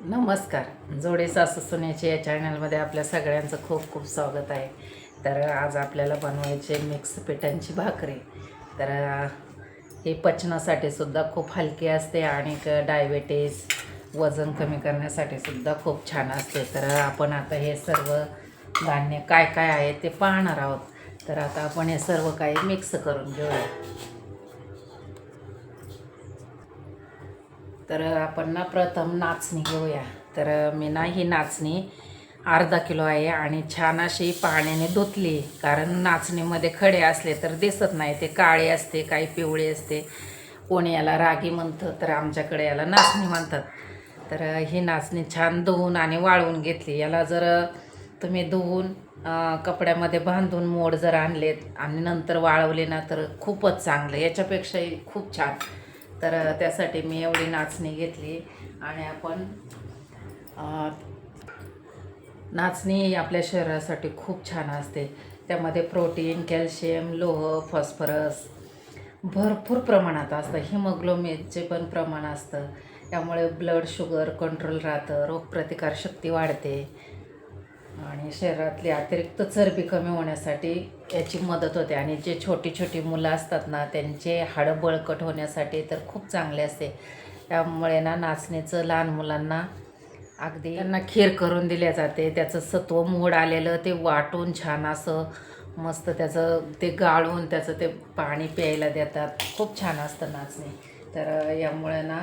नमस्कार. जोडे सासू सुनेचे या चॅनलमध्ये आपल्या सगळ्यांचं खूप खूप स्वागत आहे. तर आज आपल्याला बनवायचे मिक्स पिठांची भाकरी. तर हे पचनासाठी सुद्धा खूप हलकी असते आणि डायबेटीस वजन कमी करण्यासाठी सुद्धा खूप छान असते. तर आपण आता हे सर्व धान्य काय काय आहे ते पाहणार आहोत. तर आता आपण हे सर्व काही मिक्स करून घेऊया. तर आपण ना प्रथम नाचणी घेऊया. तर मी ना ही नाचणी अर्धा किलो आहे आणि छान अशी पाण्याने धुतली. कारण नाचणीमध्ये खडे असले तर दिसत नाही. ते काळे असते काही पिवळे असते. कोणी याला रागी म्हणतं तर आमच्याकडे याला नाचणी म्हणतात. तर ही नाचणी छान धुवून आणि वाळवून घेतली. याला जर तुम्ही धुवून कपड्यामध्ये बांधून मोड जर आणलेत आणि नंतर वाळवले ना तर खूपच चांगलं. याच्यापेक्षाही खूप छान. तर त्यासाठी मी एवढी नाचणी घेतली आणि आपण नाचणी ही आपल्या शरीरासाठी खूप छान असते. त्यामध्ये प्रोटीन कॅल्शियम लोह फॉस्फरस भरपूर प्रमाणात असतं. हिमोग्लोबिनचे पण प्रमाण असतं. त्यामुळे ब्लड शुगर कंट्रोल राहतं रोगप्रतिकारशक्ती वाढते. आणि शरीरातली अतिरिक्त चरबी कमी होण्यासाठी याची मदत होते. आणि जे छोटी छोटी मुलं असतात ना त्यांचे हाडं बळकट होण्यासाठी तर खूप चांगले असते. त्यामुळे ना नाचणीचं लहान मुलांना अगदी त्यांना खीर करून दिल्या जाते. त्याचं सत्व मोड आलेलं ते वाटून छान असं मस्त त्याचं ते गाळून त्याचं ते पाणी प्यायला देतात. खूप छान असतं नाचणे. तर यामुळे ना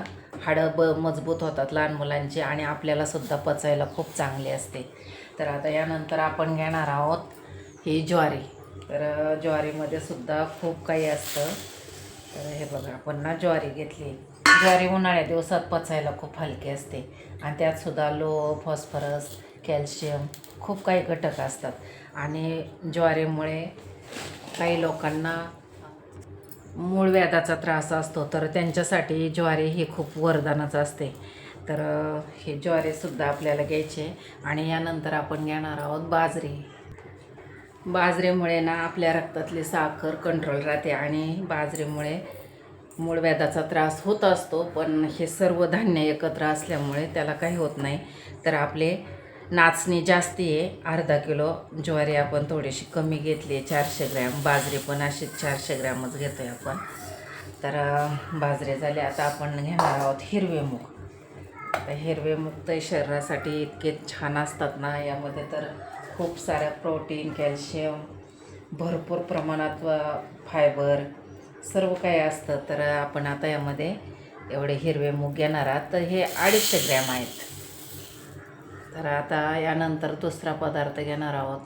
हाडं ब मजबूत होतात लहान मुलांची आणि आपल्यालासुद्धा पचायला खूप चांगली असते. तर आता यानंतर आपण घेणार आहोत ही ज्वारी. तर ज्वारीमध्ये सुद्धा खूप काही असतं. तर हे बघा आपण ना ज्वारी घेतली. ज्वारी उन्हाळ्या दिवसात पचायला खूप हलकी असते. आणि त्यातसुद्धा लोह लो फॉस्फरस कॅल्शियम खूप काही घटक असतात. आणि ज्वारीमुळे काही लोकांना मूळ व्याधाचा त्रास असतो. तर त्यांच्यासाठी ज्वारी ही खूप वरदानच असते. तर हे ज्वारीसुद्धा आपल्याला घ्यायचे आणि यानंतर आपण घेणार आहोत बाजरी. बाजरीमुळे ना आपल्या रक्तातली साखर कंट्रोल राहते आणि बाजरीमुळे मूळव्याधाचा त्रास होत असतो पण हे सर्व धान्य एकत्र असल्यामुळे त्याला काही होत नाही. तर आपले नाचणी जास्ती आहे. अर्धा किलो ज्वारी आपण थोडीशी कमी घेतली आहे. चारशे ग्रॅम. बाजरी पण अशीच चारशे ग्रॅमच घेतो आहे आपण. तर बाजरी झाले. आता आपण घेणार आहोत हिरवे मूग. आता हिरवे मुक्त शरीरासाठी इतके छान असतात ना यामध्ये तर खूप साऱ्या प्रोटीन कॅल्शियम भरपूर प्रमाणात फायबर सर्व काही असतं. तर आपण आता यामध्ये एवढे हिरवे मूग घेणार आहात. तर हे अडीचशे ग्रॅम आहेत. तर आता यानंतर दुसरा पदार्थ घेणार आहोत.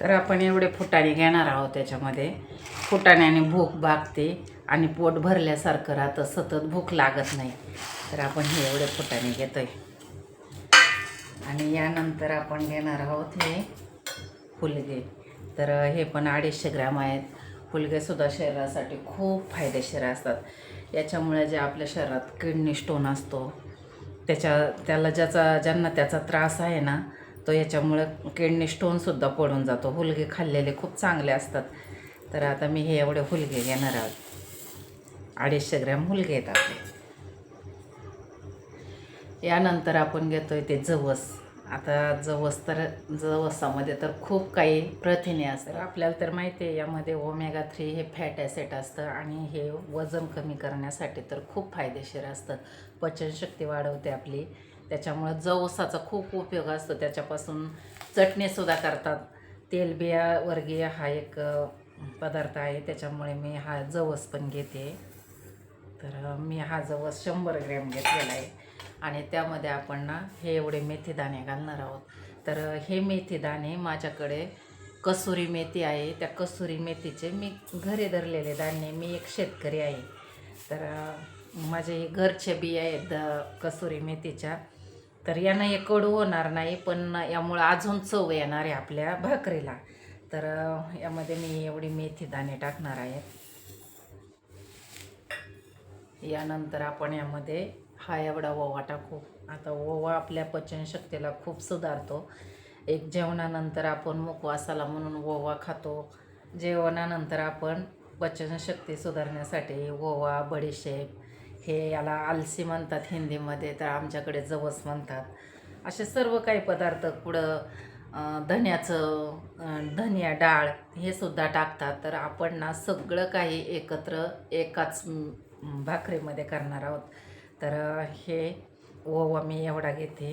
तर आपण एवढे फुटाणे घेणार आहोत त्याच्यामध्ये फुटाण्याने भूक भागते आणि पोट भरल्यासारखं राहतं. सतत भूक लागत नाही. तर आपण हे एवढे घेतो आहे आणि यानंतर आपण घेणार आहोत हे फुलगे. तर हे पण अडीचशे ग्रॅम आहेत. फुलगेसुद्धा शरीरासाठी खूप फायदेशीर असतात. याच्यामुळे जे आपल्या शरीरात किडनी स्टोन असतो त्याच्या त्याला ज्याचा ज्यांना त्याचा त्रास आहे ना तो याच्यामुळे किडनी स्टोनसुद्धा पडून जातो. हुलगे खाल्लेले खूप चांगले असतात. तर आता मी हे एवढे हुलगे घेणार आहोत. अडीचशे ग्रॅम हुलगे येतात आपले. यानंतर आपण घेतो आहे ते जवस. आता जवस तर जवसामध्ये तर खूप काही प्रथिने असतात. आपल्याला तर माहिती आहे यामध्ये ओमेगा थ्री हे फॅट ॲसिड असतं आणि हे वजन कमी करण्यासाठी तर खूप फायदेशीर असतं. पचनशक्ती वाढवते आपली. त्याच्यामुळं जवसाचा खूप उपयोग असतो. त्याच्यापासून चटणीसुद्धा करतात. तेलबिया वर्गीय हा एक पदार्थ आहे. त्याच्यामुळे मी हा जवस पण घेते. तर मी हा जवस शंभर ग्रॅम घेतलेला आहे. आणि त्यामध्ये आपण ना हे एवढे मेथी दाणे घालणार आहोत. तर हे मेथी दाणे माझ्याकडे कसुरी मेथी आहे. त्या कसुरी मेथीचे मी घरी धरलेले दाणे मी एक शेतकरी आहे. तर माझे हे घरचे बिया आहेत द कसुरी मेथीच्या. तर यानं हे कडू होणार नाही पण यामुळं अजून चव येणार आहे आपल्या भाकरीला. तर यामध्ये मी एवढी मेथी दाणे टाकणार आहे. यानंतर आपण यामध्ये हा एवढा ओवा टाकू. आता ओवा आपल्या पचनशक्तीला खूप सुधारतो. एक जेवणानंतर आपण मुखवासाला म्हणून ओवा खातो. जेवणानंतर आपण पचनशक्ती सुधारण्यासाठी ओवा बडीशेप हे याला आलसी म्हणतात हिंदीमध्ये तर आमच्याकडे जवस म्हणतात. असे सर्व काही पदार्थ पुढं धन्याचं धनिया डाळ हे सुद्धा टाकतात. तर आपण ना सगळं काही एकत्र एकाच भाकरीमध्ये करणार आहोत. तर हे ओवा मी एवढा घेते.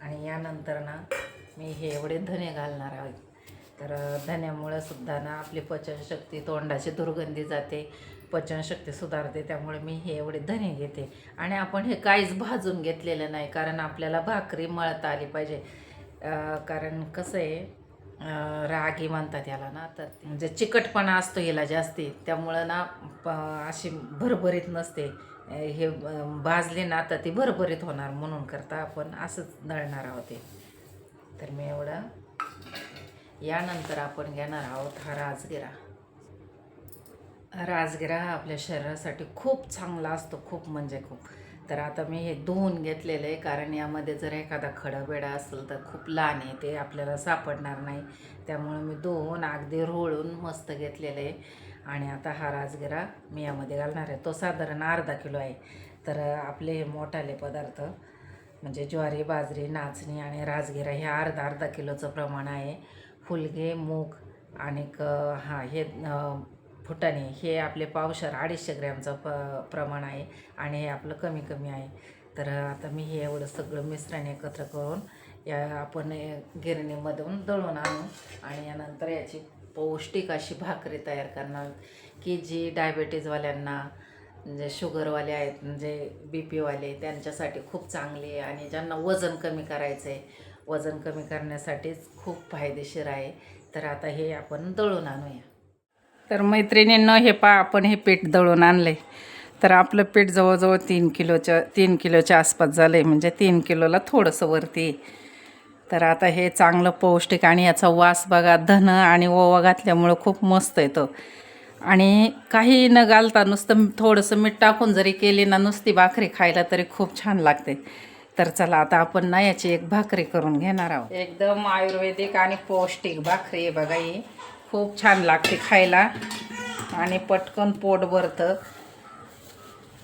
आणि यानंतर ना मी हे एवढे धने घालणार आहे. तर धन्यामुळं सुद्धा ना आपली पचनशक्ती तोंडाची दुर्गंधी जाते. पचनशक्ती सुधारते त्यामुळे मी हे एवढे धने घेते. आणि आपण हे काहीच भाजून घेतलेलं नाही कारण आपल्याला भाकरी मळता आली पाहिजे. कारण कसं आहे रागी म्हणतात याला ना तर म्हणजे चिकटपणा असतो याला जास्ती. त्यामुळं ना प अशी भरभरीत नसते. हे भाजले ना तर ती भरभरीत होणार म्हणून करता आपण असंच दळणार आहोत ते तर मी एवढं. यानंतर आपण घेणार आहोत हा राजगिरा. राजगिरा हा आपल्या शरीरासाठी खूप चांगला असतो खूप म्हणजे खूप. तर आता मी हे धुवून घेतलेलं आहे कारण यामध्ये जर एखादा खडाबेडा असेल तर खूप लहान आहे ते आपल्याला सापडणार नाही. त्यामुळे मी धुवून अगदी रोळून मस्त घेतलेलं आहे. आणि आता हा राजगिरा मी यामध्ये घालणार आहे. तो साधारण अर्धा किलो आहे. तर आपले हे मोठाले पदार्थ म्हणजे ज्वारी बाजरी नाचणी आणि राजगिरा हे अर्धा अर्धा किलोचं प्रमाण आहे. फुलगे मूग आणि हा हे फुटाणे हे आपले पावशर अडीचशे ग्रॅमचं प प्रमाण आहे आणि हे आपलं कमी कमी आहे. तर आता मी हे एवढं सगळं मिश्रण एकत्र करून या आपण गिरणीमधून दळून आणू आणि यानंतर याची पौष्टिक अशी भाकरी तयार करणार की जी डायबेटीजवाल्यांना जे शुगरवाले आहेत म्हणजे बी पीवाले त्यांच्यासाठी खूप चांगली आहे आणि ज्यांना वजन कमी करायचं आहे वजन कमी करण्यासाठीच खूप फायदेशीर आहे. तर आता हे आपण दळून आणूया. तर मैत्रिणींनं हे पा आपण हे पीठ दळून आणलं आहे तर आपलं पीठ जवळजवळ तीन किलोच्या तीन किलोच्या आसपास झालं आहे म्हणजे तीन किलोला थोडंसं वरती तर आता हे चांगलं पौष्टिक आणि याचा वास बघा धन आणि ओवा घातल्यामुळं खूप मस्त येतं. आणि काही न घालता नुसतं थोडंसं मीठ टाकून जरी केली ना नुसती भाकरी खायला तरी खूप छान लागते. तर चला आता आपण ना याची एक भाकरी करून घेणार आहोत. एकदम आयुर्वेदिक आणि पौष्टिक भाकरी आहे बघा ही. खूप छान लागते खायला. आणि पटकन पोट भरतं.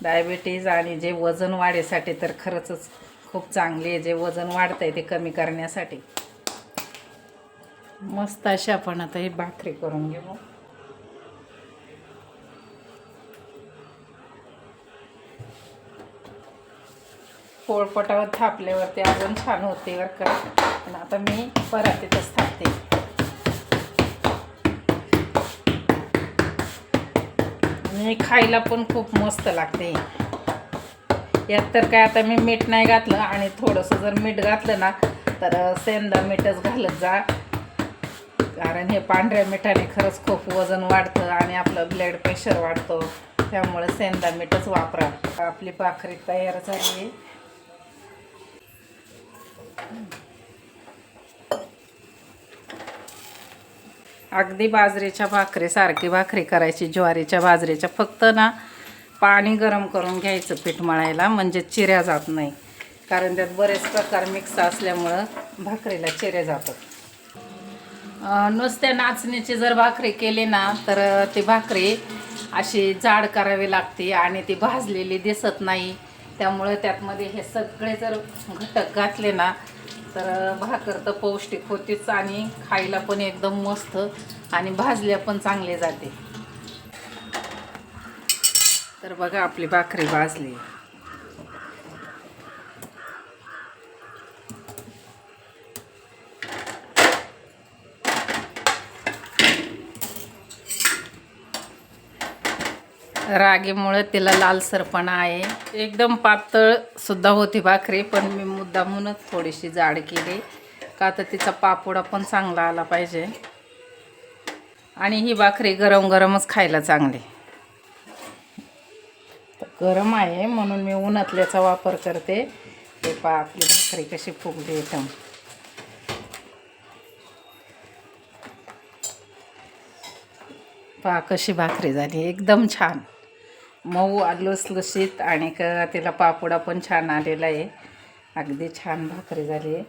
डायबिटीज आणि जे वजन वाढीसाठी तर खरंच खूप चांगली आहे. जे वजन वाढतं आहे ते कमी करण्यासाठी. मस्त अशी आपण आता ही भाकरी करून घेऊ. पोळपटावर थापल्यावरती अजून छान होते बरं का. पण आता मी परातीतच थापते. आणि खायला पण खूप मस्त लागते. यात तर काय आता मी मीठ नाही घातलं आणि थोडंसं जर मीठ घातलं ना तर सेंदा मीठच घालत जा. कारण हे पांढऱ्या मिठाने खरंच खूप वजन वाढतं आणि आपलं ब्लड प्रेशर वाढतं. त्यामुळे सेंदा मीठच वापरा. आपली भाकरी तयार झाली. अगदी बाजरीच्या भाकरीसारखी भाकरी करायची ज्वारीच्या बाजरीच्या. फक्त ना पाणी गरम करून घ्यायचं पीठ मळायला म्हणजे चिऱ्या जात नाही. कारण त्यात बरेच प्रकार मिक्स असल्यामुळं भाकरीला चिऱ्या जातात. नुसत्या नाचणीची जर भाकरी केली ना तर ती भाकरी अशी जाड करावी लागते आणि ती भाजलेली दिसत नाही. त्यामुळं त्यातमध्ये हे सगळे जर घटक घातले ना तर भाकर तर पौष्टिक होतीच आणि खायला पण एकदम मस्त आणि भाजल्या पण चांगले जाते. तर बघा आपली भाकरी भाजली. रागीमुळे तिला लालसरपणा आहे. एकदम पातळ सुद्धा होती भाकरी पण मी मुद्दामूनच थोडीशी जाड केली. का तर तिचा पापोडा पण चांगला आला पाहिजे. आणि ही भाकरी गरम गरमच खायला चांगली. तर गरम आहे म्हणून मी उन्हातल्याचा वापर करते. ते पा आपली भाकरी कशी फुगली एकदम पहा कशी भाकरी झाली एकदम छान. मऊ लुसलुशीत आणि क तिला पापुडा पण छान आलेला आहे. अगदी छान भाकरी झाली आहे.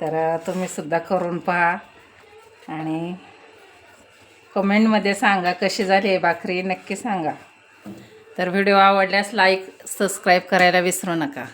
तर तुम्ही सुद्धा करून पहा. आणि कमेंटमध्ये सांगा कशी झाली आहे भाकरी नक्की सांगा. तर व्हिडिओ आवडल्यास लाईक सबस्क्राईब करायला विसरू नका.